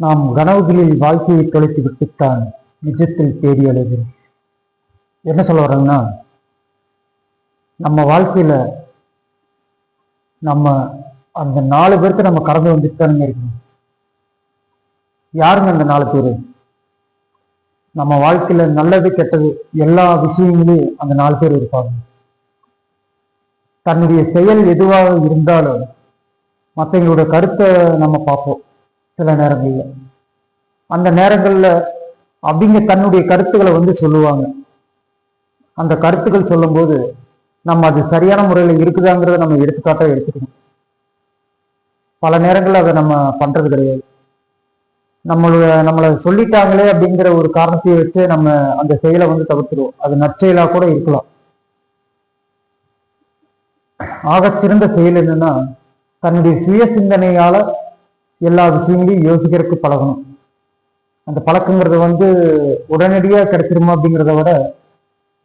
நாம் கனவுகளில் வாழ்க்கையை தொலைத்து விட்டுத்தான் நிஜத்தில் தேடி அழுகிறோம் என்ன சொல்ல வரேன்னா நம்ம வாழ்க்கையில நம்ம அந்த நாலு பேர்த்த நம்ம கடந்து வந்துட்டு தானுங்க இருக்கணும். யாருங்க அந்த நாலு பேரு? நம்ம வாழ்க்கையில நல்லது கெட்டது எல்லா விஷயங்களையும் அந்த நாலு பேர் இருப்பாங்க. தன்னுடைய செயல் எதுவாக இருந்தாலும் மற்றவங்களோட கருத்தை நம்ம பார்ப்போம். சில நேரங்களில். அந்த நேரங்களில் அவங்க தன்னுடைய கருத்துக்களை வந்து சொல்லுவாங்க. அந்த கருத்துக்கள் சொல்லும்போது நம்ம அது சரியான முறையில் இருக்குதாங்கிறத நம்ம எடுத்துக்காட்டாக எடுத்துக்கணும். பல நேரங்களில் அதை நம்ம பண்ணுறது கிடையாது. நம்மளோட நம்மளை சொல்லிட்டாங்களே அப்படிங்கிற ஒரு காரணத்தை வச்சு நம்ம அந்த செயலை வந்து தவிர்த்துடுவோம். அது நற்செயலாக கூட இருக்கலாம். ஆகச்சிறந்த செயல் என்னன்னா தன்னுடைய சுய சிந்தனையால எல்லா விஷயங்களையும் யோசிக்கிறதுக்கு பழகணும். அந்த பழக்கங்கிறது வந்து உடனடியாக கிடைச்சிருமா அப்படிங்கிறத விட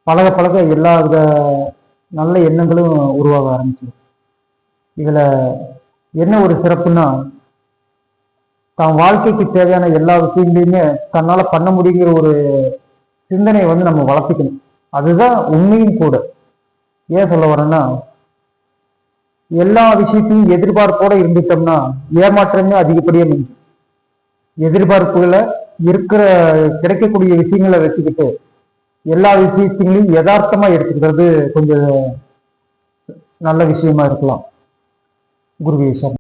பழக பழக எல்லா வித நல்ல எண்ணங்களும் உருவாக ஆரம்பிச்சிடும். இதில் என்ன ஒரு சிறப்புன்னா தான் வாழ்க்கைக்கு தேவையான எல்லா விஷயங்களையுமே தன்னால் பண்ண முடியுங்கிற ஒரு சிந்தனையை வந்து நம்ம வளர்த்துக்கணும். அதுதான் உண்மையும் கூட. ஏன் சொல்ல வரேன்னா எல்லா விஷயத்தையும் எதிர்பார்ப்போட இருந்துட்டோம்னா ஏமாற்றமே அதிகப்படியாக மிஞ்சும் எதிர்பார்ப்புகளை இருக்கிற கிடைக்கக்கூடிய விஷயங்களை வச்சுக்கிட்டு எல்லா விஷயத்தையும் யதார்த்தமா எடுத்துக்கிறது கொஞ்சம் நல்ல விஷயமா இருக்கலாம். குருவே